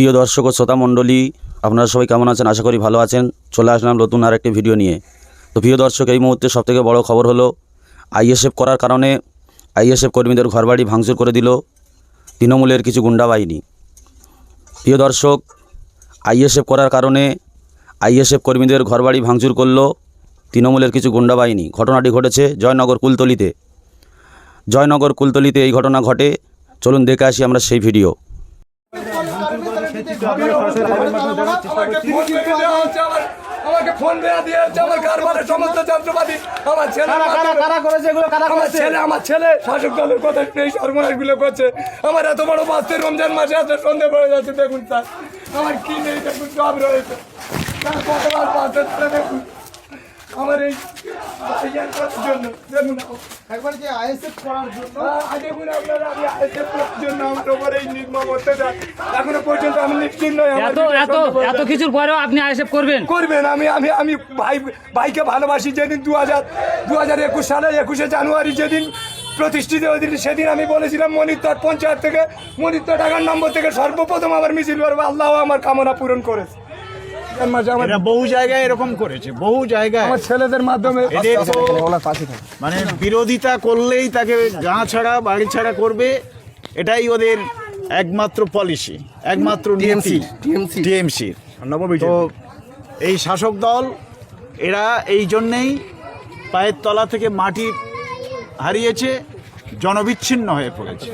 প্রিয় দর্শক ও শ্রোতা মণ্ডলী, আপনারা সবাই কেমন আছেন? আশা করি ভালো আছেন। চলে আসলাম নতুন আর একটি ভিডিও নিয়ে। তো প্রিয় দর্শক, এই মুহূর্তে সবথেকে বড় খবর হলো, আইএসএফ করার কারণে আইএসএফ কর্মীদের ঘরবাড়ি ভাঙচুর করে দিল। তৃণমূলের কিছু গুন্ডা বাহিনী। প্রিয় দর্শক, আইএসএফ করার কারণে আইএসএফ কর্মীদের ঘরবাড়ি ভাঙচুর করল তৃণমূলের কিছু গুন্ডা বাহিনী। ঘটনাটি ঘটেছে জয়নগর কুলতলিতে। জয়নগর কুলতলিতে এই ঘটনা ঘটে। চলুন দেখে আসি আমরা সেই ভিডিও। আমাকে ফোন আমার দিয়ে কারবারের সমস্ত যন্ত্রপাতি। আমার ছেলে আমার ছেলে আমার ছেলে শাসক দলের কথা এই সর্বনাশগুলো করছে। আমার এত বড় বাস্তে রমজান মাসে এত সন্ধে পড়ে যাচ্ছে দেখুন স্যার। আমার কি নেই দেখুন সব রয়েছে। কতবার দেখুন। আমার এই করার জন্য দেখুন একবার যে আইএসএফ করার জন্য? আগে দেখুন আপনারা আমি আইসে করার জন্য আমার উপরে এই নির্মম অত্যাচার এখনও পর্যন্ত আমি এত এত এত কিছুর পরেও আপনি আইসেপ করবেন? করবেন আমি আমি আমি ভাই ভাইকে ভালোবাসি যেদিন দু হাজার দু হাজার একুশ সালে একুশে জানুয়ারি যেদিন প্রতিষ্ঠিত হয়েছিল সেদিন আমি বলেছিলাম মনিত্তর পঞ্চায়েত থেকে মনিত্তর টাকার নম্বর থেকে সর্বপ্রথম আমার মিছিল করব আল্লাহ আমার কামনা পূরণ করেছে। জন্মাসে আমার এরা বহু জায়গায় এরকম করেছে বহু জায়গায়। আমার ছেলেদের মাধ্যমে এদের তো মানে বিরোধিতা করলেই তাকে গাঁ ছাড়া বাড়ি ছাড়া করবে এটাই ওদের একমাত্র পলিসি একমাত্র নীতি। টিএমসির তো এই শাসক দল এরা এই জন্যেই পায়ের তলা থেকে মাটি হারিয়েছে জনবিচ্ছিন্ন হয়ে পড়েছে।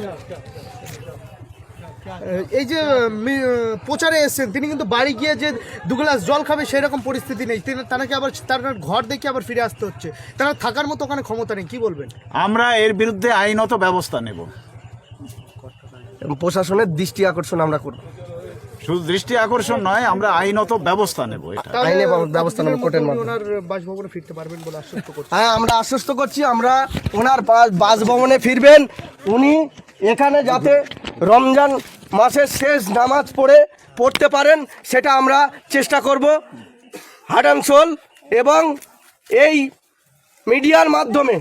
এই যে মি- প্রচারে এসেছেন তিনি কিন্তু বাড়ি গিয়ে যে দু গ্লাস জল খাবে সেরকম পরিস্থিতি নেই। তিনি তাকে আবার তার ঘর দেখে আবার ফিরে আসতে হচ্ছে। তারা থাকার মতো ওখানে ক্ষমতা নেই কি বলবেন? আমরা এর বিরুদ্ধে আইনত ব্যবস্থা নেব। প্রশাসনের দৃষ্টি আকর্ষণ আমরা করব। শুধু দৃষ্টি আকর্ষণ নয় আমরা আইনত ব্যবস্থা নেব আইনে ব্যবস্থা নেবে কোর্টের মাধ্যমে। ওনার বাসভবনে ফিরতে পারবেন বলে আশ্বস্ত হ্যাঁ আমরা আশ্বস্ত করছি আমরা ওনার বাসভবনে ফিরবেন। উনি এখানে যাতে রমজান মাসের শেষ নামাজ পড়ে পড়তে পারেন, সেটা আমরা চেষ্টা করব। হাডানসোল এবং এই মিডিয়ার মাধ্যমে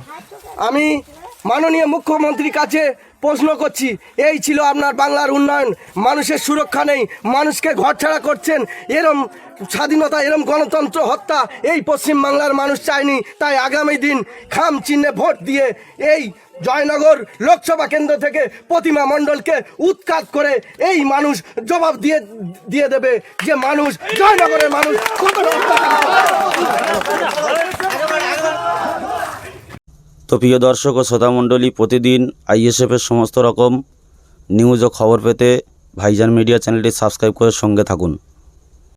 আমি মাননীয় মুখ্যমন্ত্রীর কাছে প্রশ্ন করছি, এই ছিল আপনার বাংলার উন্নয়ন, মানুষের সুরক্ষা নেই, মানুষকে ঘরছাড়া করছেন, এরম স্বাধীনতা, এরম গণতন্ত্র হত্যা, এই পশ্চিম বাংলার মানুষ চায়নি, তাই আগামী দিন খাম চিহ্নে ভোট দিয়ে এই জয়নগর লোকসভা কেন্দ্র থেকে প্রতিমা মণ্ডলকে উৎখাত করে এই মানুষ জবাব দিয়ে দিয়ে দেবে যে মানুষ, জয়নগরের মানুষ তো প্রিয় দর্শক ও শ্রোতা মণ্ডলী, প্রতিদিন আইএসএফের সমস্ত রকম নিউজ ও খবর পেতে ভাইজান মিডিয়া চ্যানেলটি সাবস্ক্রাইব করে সঙ্গে থাকুন।